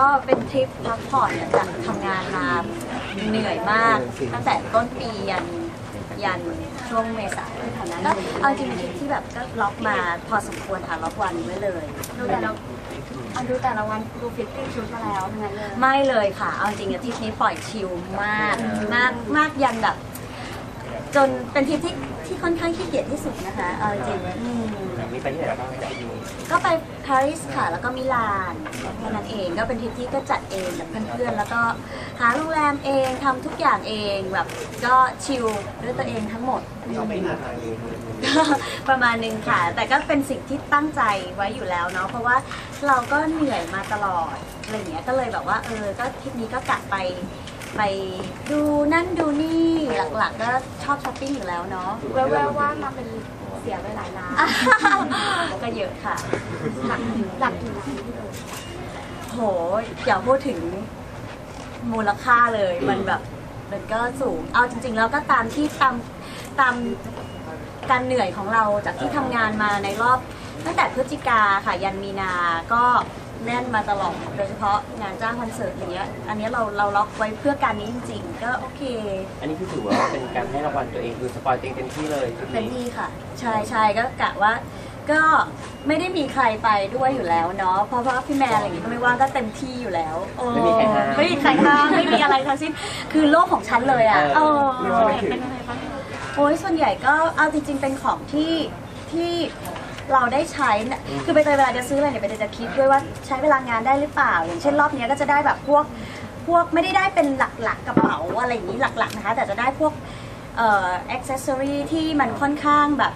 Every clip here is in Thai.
ก็เป็นทริปพักผ่อนหลังจากทำงานมาเหนื่อยมาก ตั้งแต่ต้นปียันยันช่วงเมษายนก็เอาจริงๆทริปที่แบบก็ล็อกมาพอสมควรค่ะล็อกวันไว้เลยดูแต่ละเอาดูแต่ละวันดูฟิตติ้งชุดมาแล้วทั้งนั้นเลย ไม่เลยค่ะ เอาจริงๆอะทริปนี้ปล่อยชิลมาก มากมากยันแบบ จนเป็นทริปที่ที่ค่อนข้างขี้เกียจที่สุดนะคะ เอาจริงๆอืมมี ไปที่ไหนบ้างที่นี่ก็ไปปารีสค่ะ แล้วก็มิลานแค่นั้นเอง ก็เป็นทริปที่ก็จัดเองกับเพื่อนๆ แล้วก็หาโรงแรมเองทำทุกอย่างเองแบบก็ชิลด้วยตัวเองทั้งหมด เราไม่มาทางนี้ประมาณนึงค่ะ แต่ก็เป็นสิ่งที่ตั้งใจไว้อยู่แล้วเนาะ เพราะว่าเราก็เหนื่อยมาตลอดอะไรอย่างเงี้ย ก็เลยแบบว่าเออ ก็ทริปนี้ก็กะไปไปดูนั่นดูนี่หลักๆก็ชอบช้อปปิ้งอยู่แล้วเนาะ แววๆว่ามาเป็น เสียไปหลายล้านก็เยอะค่ะ หลักหลักกี่ล้านพี่เอ๋ยโหอย่าพูดถึงมูลค่าเลยมันแบบมันก็สูง เอาจริง ๆ แล้วก็ตามที่ตามตามการเหนื่อยของเราจากที่ทำงานมาในรอบ ตั้งแต่พฤศจิกาค่ะยันมีนาก็แน่นมาตลอดโดยเฉพาะงานจ้างคอนเสิร์ตอย่างเงี้ยอันเนี้ยเราเราล็อกไว้เพื่อการนี้จริงๆ ก็โอเคอันนี้คือถือว่าเป็นการให้รางวัลตัวเองคือสปอยตัวเองเต็มที่เลยชุดเต็มนี้ที่ค่ะใช่ใช่ก็กะว่า ก็ไม่ได้มีใครไปด้วยอยู่แล้วเนาะเพราะว่าพี่แมนอะไรอย่างงี้ก็ไม่ว่างก็เต็มที่อยู่แล้วโอ้ไม่มีใครห้ามไม่มีใครห้ามไม่มีอะไรทั้งสิ้นคือโลกของฉันเลยอะเอเอออ เป็นอะไรบ้าง โอ้ยส่วนใหญ่ก็เอาจริงๆ เป็นของที่ที่ เราได้ใช้น่ะคือไปเตยเวลาจะซื้ออะไรเนี่ยไปเตยจะคิดด้วยว่าใช้เวลางานได้หรือเปล่า อย่างเช่นรอบเนี้ยก็จะได้แบบพวกพวกไม่ได้ได้เป็นหลักๆกระเป๋าอะไรอย่างนี้หลักๆนะคะ แต่จะได้พวกเอ่ออ็อกเซสซอรีที่มันค่อนข้างแบบ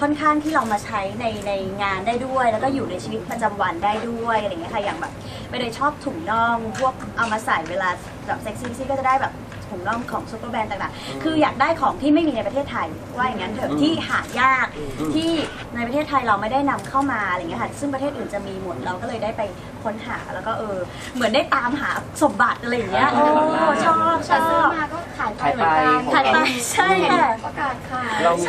ค่อนข้างที่เรามาใช้ในในงานได้ด้วย แล้วก็อยู่ในชีวิตประจำวันได้ด้วยอะไรอย่างเงี้ยค่ะอย่างแบบไม่ได้ชอบถุงน่องพวกเอามาใส่เวลาแบบเซ็กซี่ซี่ก็จะได้แบบ ถุงน่องของซูเปอร์แบรนด์ต่างๆ คืออยากได้ของที่ไม่มีในประเทศไทย ว่าอย่างนั้นเถอะที่หายากที่ในประเทศไทยเราไม่ได้นำเข้ามาอะไรอย่างเงี้ยค่ะซึ่งประเทศอื่นจะมีหมดเราก็เลยได้ไปค้นหาแล้วก็เออ เหมือนได้ตามหาสมบัติอะไรอย่างเงี้ยโอ้ชอบชแต่ซื้ออบมาก็ขายไปขายเหไปมือนกันขายไปใช่ค่ะประกาศขายเรามี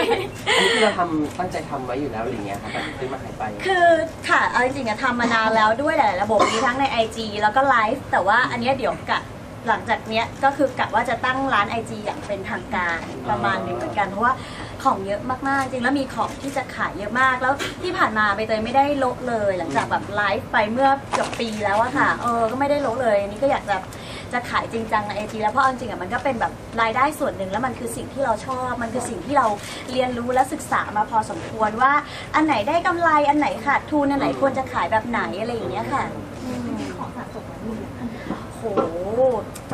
อันนี้คือเราทำตั้งใจทำไว้อยู่แล้วหรือไงครับแบบซื้อมาขายไป คือค่ะเอาจริงๆอะทำมานานแล้วด้วยหลายๆระบบมีทั้งใน IG แล้วก็ไลฟ์แต่ว่าอันเนี้ยเดี๋ยวกะ หลังจากเนี้ยก็คือกะว่าจะตั้งร้าน IG อย่างเป็นทางการประมาณหนึงเหมือนกันเพราะว่าของเยอะมากๆ จริงแล้วมีของที่จะขายเยอะมาก แล้วที่ผ่านมาใบเตยไม่ได้ลดเลย หลังจากแบบไลฟ์ไปเมื่อเกือบปีแล้วอะค่ะเออก็ไม่ได้ลดเลยอันนี้ก็อยากจะจะขายจริงจังในไอจีแล้วเพราะเอาจริงๆอะมันก็เป็นแบบรายได้ส่วนหนึ่งแล้วมันคือสิ่งที่เราชอบ มันคือสิ่งที่เราเรียนรู้และศึกษามาพอสมควรว่า อันไหนได้กำไรอันไหนขาดทุนอันไหนควรจะขายแบบไหนอะไรอย่างเงี้ยค่ะอืม ของสะสมมันมี โห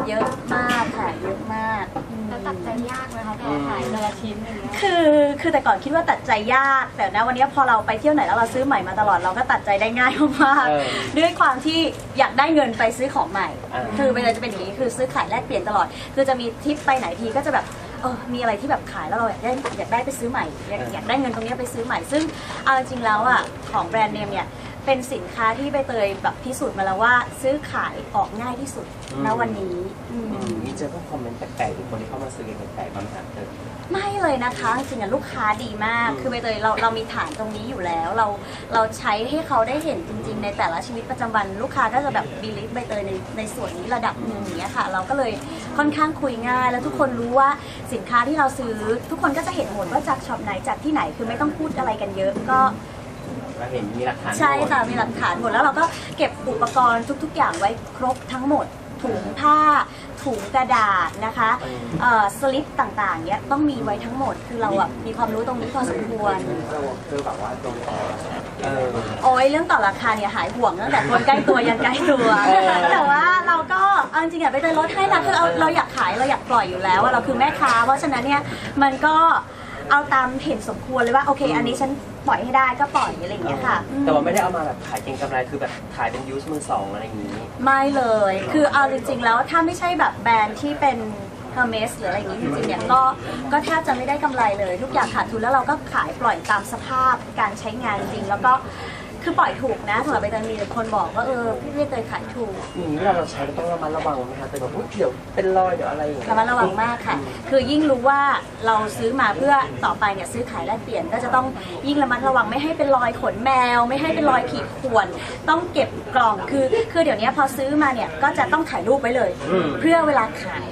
เยอะมากค่ะเยอะมากอืมแล้วตัดใจยากไหมคะพอขายแต่ละชิ้นอย่างเงี้ยคือคือแต่ก่อนคิดว่าตัดใจยาก แต่นะวันนี้พอเราไปเที่ยวไหนแล้วเราซื้อใหม่มาตลอดเราก็ตัดใจได้ง่ายมากเออๆด้วยความที่อยากได้เงินไปซื้อของใหม่ อ่า คือเวลาจะเป็นอย่างนี้คือซื้อขายแลกเปลี่ยนตลอด คือจะมีทริปไปไหนทีก็จะแบบเออมีอะไรที่แบบขายแล้วเราอยากได้อยากได้ไปซื้อใหม่อยากอยากได้เงินตรงเนี้ยไปซื้อใหม่ซึ่งเอาจริงๆแล้วอะของแบรนด์เนมเนี่ย เป็นสินค้าที่ใบเตยแบบพิสูจน์มาแล้วว่า ซื้อขายออกง่ายที่สุดณวันนี้อืมอืมมีเจอพวกคอมเมนต์แปลกๆหรือคนที่เข้ามาซื้อกันแปลกๆบางอย่างเจอไม่เลยนะคะจริงๆอะลูกค้าดีมาก อืม คือใบเตยเราเรามีฐานตรงนี้อยู่แล้ว เราเราใช้ให้เขาได้เห็นจริง ๆ ในแต่ละชีวิตประจำวันลูกค้าก็จะแบบบีลิฟใบเตยในในส่วนนี้ระดับหนึ่งอย่างเงี้ยค่ะ เราก็เลยค่อนข้างคุยง่าย แล้วทุกคนรู้ว่าสินค้าที่เราซื้อ ทุกคนก็จะเห็นหมดว่าจากช็อปไหนจากที่ไหนคือไม่ต้องพูดอะไรกันเยอะ ก็ เราเห็นมีหลักฐานใช่ค่ะหมดมีหลักฐานหมดแล้วเราก็เก็บอุปกรณ์ทุก ๆ อย่างไว้ครบทั้งหมด ถุงผ้า ถุงกระดาษนะคะอืมเอ่อสลิปต่างๆเนี้ยต้องมีไว้ทั้งหมด คือเราอะมีความรู้ตรงนี้พอสมควร คือแบบว่าตรงต่อเออ โอ้ยเรื่องต่อราคาเนี่ยหายห่วงตั้งแต่คนใกล้ตัวยันใกล้ตัวเออแต่ว่าเราก็เอาจริงๆอะไปเตยลดให้นะคือเอาเราอยากขายเราอยากปล่อยอยู่แล้วว่าเราคือแม่ค้า เพราะฉะนั้นเนี่ยมันก็ เอาตามเห็นสมควรเลยว่าโอเค อันนี้ฉันปล่อยให้ได้ก็ปล่อยอะไรอย่างเงี้ยค่ะอืมแต่ว่าไม่ได้เอามาแบบขายเก็งกำไรคือแบบขายเป็นยูสมือสองอะไรอย่างนี้ ไม่เลย คือเอาจริงๆแล้วถ้าไม่ใช่แบบแบรนด์ที่เป็น Hermes หรืออะไรอย่างนี้จริงๆเนี่ยก็ก็แทบจะไม่ได้กำไรเลย ทุกอย่างขาดทุนแล้วเราก็ขายปล่อยตามสภาพการใช้งานจริงแล้วก็ คือปล่อยถูกนะสำหรับใบเตยมีแต่คนบอกว่าเออพี่ใบเตยขายถูกอย่างนี้เราเราใช้เราต้องระมัดระวังไหมคะแต่แบบอุ๊ยเดี๋ยวเป็นรอยเดี๋ยวอะไรอย่างเงี้ยระมัดระวังมากค่ะ คือยิ่งรู้ว่าเราซื้อมาเพื่อต่อไปเนี่ยซื้อขายแลกเปลี่ยนก็จะต้องยิ่งระมัดระวังไม่ให้เป็นรอยขนแมว ไม่ให้เป็นรอยขีดข่วน ต้องเก็บกล่องคือคือเดี๋ยวนี้พอซื้อมาเนี่ยก็จะต้องถ่ายรูปไว้เลย เพื่อเวลาขาย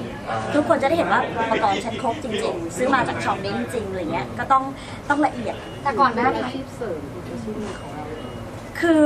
ทุกคนจะได้เห็นว่าอุปกรณ์ฉันครบจริง ๆ ซื้อมาจากช็อปนี้จริงๆอะไรเงี้ยก็ต้องต้องละเอียด แต่ก่อนหน้านี้ คือ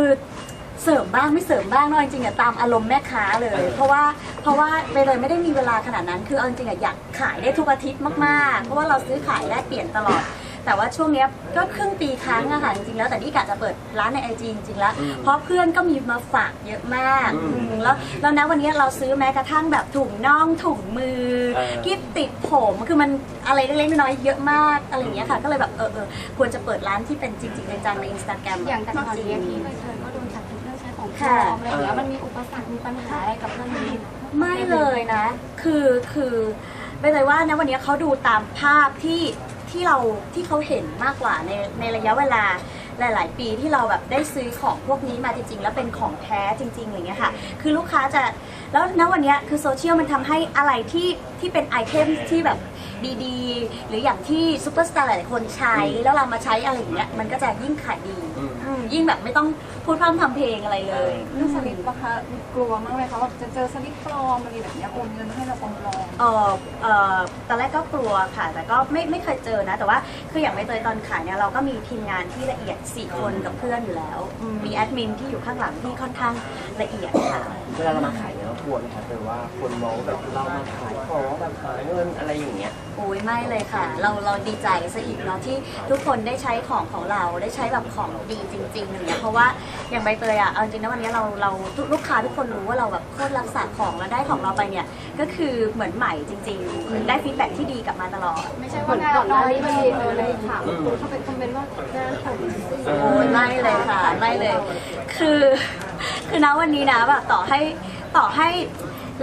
เสริมบ้างไม่เสริมบ้างเนาะจริงๆอะตามอารมณ์แม่ค้าเลย เพราะว่าเพราะว่าไปเลยไม่ได้มีเวลาขนาดนั้น คือเอาจริงๆอะอยากขายได้ทุกอาทิตย์มากๆ เพราะว่าเราซื้อขายได้เปลี่ยนตลอด แต่ว่าช่วงเนี้ยก็ครึ่งปีครั้งอะค่ะจริงๆแล้วแต่นี่กะจะเปิดร้านในไอจีจริงๆแล้วเพราะเพื่อนก็มีมาฝากเยอะมากอืมแล้วแล้วนะวันนี้เราซื้อแม้กระทั่งแบบถุงน่องถุงมือ เออ กิฟติดผมคือมันอะไรเล็กๆน้อยๆเยอะมากอะไรอย่างเงี้ยค่ะ ก็เลยแบบเออเออควรจะเปิดร้านที่เป็นจริงๆจังๆในอินสตาแกรม อย่างแต่ก่อนนี้พี่ใบเตยก็โดนจับผิดเรื่องใช้ของปลอมอะไรอย่างเงี้ยมันมีอุปสรรคมีปัญหาอะไรกับเรื่องนี้ไม่เลยนะ คือคือไม่เลยว่านะวันนี้เขาดูตามภาพที่ ที่เราที่เขาเห็นมากกว่าในในระยะเวลาหลาย ๆ ปีที่เราแบบได้ซื้อของพวกนี้มาจริง ๆ แล้วเป็นของแท้จริง ๆ อย่างเงี้ยค่ะ คือลูกค้าจะแล้วณวันเนี้ยคือโซเชียลมันทำให้อะไรที่ที่เป็นไอเทมที่แบบดีๆ หรืออย่างที่ซูเปอร์สตาร์หลายๆคนใช้ แล้วเรามาใช้อะไรอย่างเงี้ยมันก็จะยิ่งขายดี อืมอืม ยิ่งแบบไม่ต้องพูดพร่ำทำเพลงอะไรเลย เรื่องสลิปปะคะกลัวมากเลยคะว่าจะเจอสลิปปลอมอะไรแบบเนี้ยโอนเงินให้เราปลอม เออเออตอนแรกก็กลัวค่ะ แต่ก็ไม่ไม่เคยเจอนะ แต่ว่าคืออย่างใบเตยตอนขายเนี่ยเราก็มีทีมงานที่ละเอียด 4 คนกับเพื่อนอยู่แล้วอืมมีแอดมินที่อยู่ข้างหลังที่ค่อนข้างละเอียดค่ะ เวลาเรามาขาย เนี่ยเรากลัวไหมคะแต่ว่าคนมองว่าแบบเรามาขายของแบบหาเงินอะไรอย่างเงี้ย โอ้ยไม่เลยค่ะ เราเราดีใจซะอีกเนาะที่ทุกคนได้ใช้ของของเราได้ใช้แบบของดีจริงๆอย่างเงี้ยเพราะว่าอย่างใบเตยอะเอาจริงนะวันนี้เราเราทุกลูกค้าทุกคนรู้ว่าเราแบบโคตรรักษาของแล้วได้ของเราไปเนี่ยก็คือเหมือนใหม่จริงๆ ได้ฟีดแบ็ที่ดีกลับมาตลอด ไม่ใช่ว่างานน้อยมันเออเลยค่ะคนเข้าไปคอมเมนต์ว่างานผมโอ้ยไม่เลยค่ะไม่เลย คือคือณวันนี้นะแบบต่อให้ ต่อให้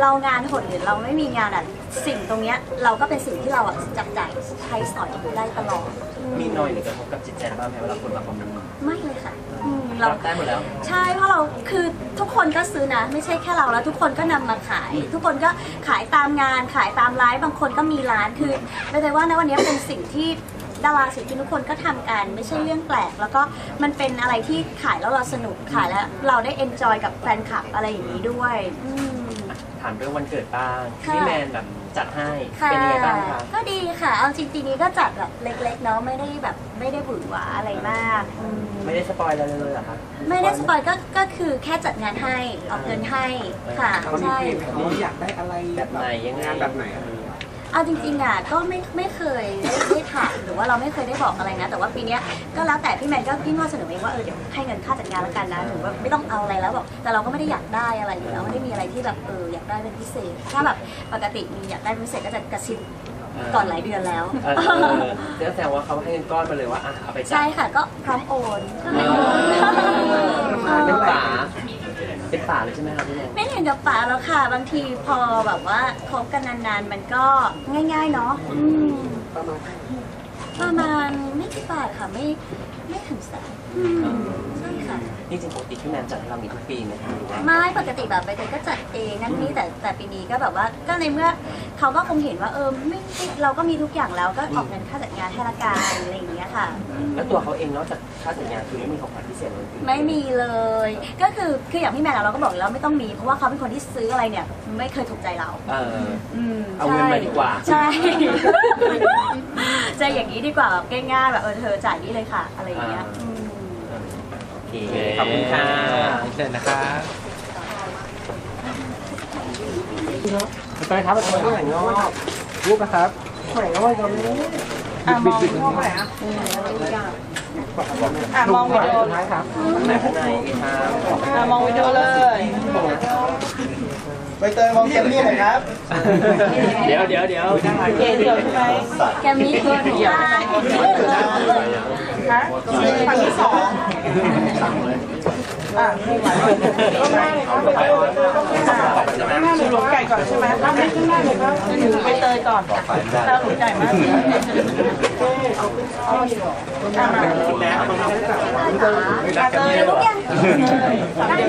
เรางานหดหรือเราไม่มีงานอะสิ่งตรงเนี้ยเราก็เป็นสิ่งที่เราอะจับจ่ายใช้สอยได้ตลอด มีน้อยหรือกระทบกับจิตใจบ้างไหมเวลาคนมาคอมเมนต์ไม่เลยค่ะอืมเรา รับได้หมดแล้ว ใช่เพราะเราคือทุกคนก็ซื้อนะ ไม่ใช่แค่เราแล้ว ทุกคนก็นำมาขาย ทุกคนก็ขายตามงานขายตามไลฟ์บางคนก็มีร้านคือไม่ใช่ว่านะวันนี้เป็นสิ่งที่ ดาราศิลปินทุกคนก็ทำกันไม่ใช่เรื่องแปลก แล้วก็มันเป็นอะไรที่ขายแล้วเราสนุกขายแล้วเราได้เอนจอยกับแฟนคลับอะไรอย่างนี้ด้วยอืม ถามเรื่องวันเกิดบ้างค่ะ พี่แมนแบบจัดให้ ค่ะเป็นยังไงบ้างคะก็ดีค่ะ เอาจริงปีนี้ก็จัดแบบเล็กๆเนาะไม่ได้แบบไม่ได้หวือหวาอะไรมากอืมไม่ได้สปอยอะไรเลยเหรอคะไม่ได้สปอยก็ก็คือแค่จัดงานให้ออกเงินให้ค่ะใช่เราอยากได้อะไรแบบไหนยังไงงานแบบไหนอะ เอาจริงๆอะก็ไม่ไม่เคยได้ได้ถามหรือว่าเราไม่เคยได้บอกอะไรนะ แต่ว่าปีเนี้ยก็แล้วแต่พี่แมนก็พี่นวดเสนอเองว่าเออเดี๋ยวให้เงินค่าจัดงานแล้วกันนะหรือว่าไม่ต้องเอาอะไรแล้วบอกแต่เราก็ไม่ได้อยากได้อะไรอยู่แล้วไม่ได้มีอะไรที่แบบเอออยากได้เป็นพิเศษ ถ้าแบบปกติมีอยากได้เป็นพิเศษก็จะกระซิบก่อนหลายเดือนแล้วเออเออเรื่องแสดงว่าเขาให้เงินก้อนมาเลยว่าอะเอาไปจ่าใช่ยค่ะก็พร้อมโอน เป็นฝาเป็นฝาเลยใช่ไหมครับพี่แมน ไม่เห็นกับป๋าแล้วค่ะ บางทีพอแบบว่าคบกันนานๆ มันก็ง่าย ๆ เนาะอืมประมาณ ประมาณไม่กี่บาทค่ะไม่ ไม่ถึงแสนอืมใช่ค่ะจริงๆปกติพี่แมนจัดให้เรามีทุกปีไหมคะหรือว่าไม่ปกติแบบไปเตยก็จัดเองนั่นนี่แต่แต่ปีนี้ก็แบบว่าก็ในเมื่อเขาก็คงเห็นว่าเออไม่ไม่เราก็มีทุกอย่างแล้วก็ออกเงินค่าจัดงานให้ละกันอะไรอย่างเงี้ยค่ะ แล้วตัวเขาเองนอกจากค่าสัญญาคือไม่มีของขวัญพิเศษเลยไม่มีเลย ก็คือคืออย่างพี่แมนอะเราก็บอกแล้วไม่ต้องมีเพราะว่าเขาเป็นคนที่ซื้ออะไรเนี่ย ไม่เคยถูกใจเรา เอออืมเอาเงินมาดีกว่า ใช่ จะอย่างนี้ดีกว่าแบบง่ายๆแบบเออเธอจ่ายนี่เลยค่ะ อะไรอย่างเงี้ยอืมโอเคขอบคุณค่ะเชิญนะครับไปครับไปทำไหนงอกรูปนะครับไหนงอกกันเลยอะมองวิดีโอไหนอะอะมองวิดีโอท้ายครับไหนข้างในครับอะมองวิดีโอเลย ใบเตยมองแกมมี่หน่อยครับ เดี๋ยวเดี๋ยวเดี๋ยวเกณฑ์เดียวใช่ไหมแกมีตัวหนูได้ฮะฝั่งที่สองอะไม่ไหวก็หน้าเลยครับไปเตยข้างหน้าหนูหลงไก่ก่อนใช่ไหมทำให้ข้างหน้าเลยครับไปเตยก่อนเราหลงไก่มากคุณแม่เอามาเจอลูกยังได้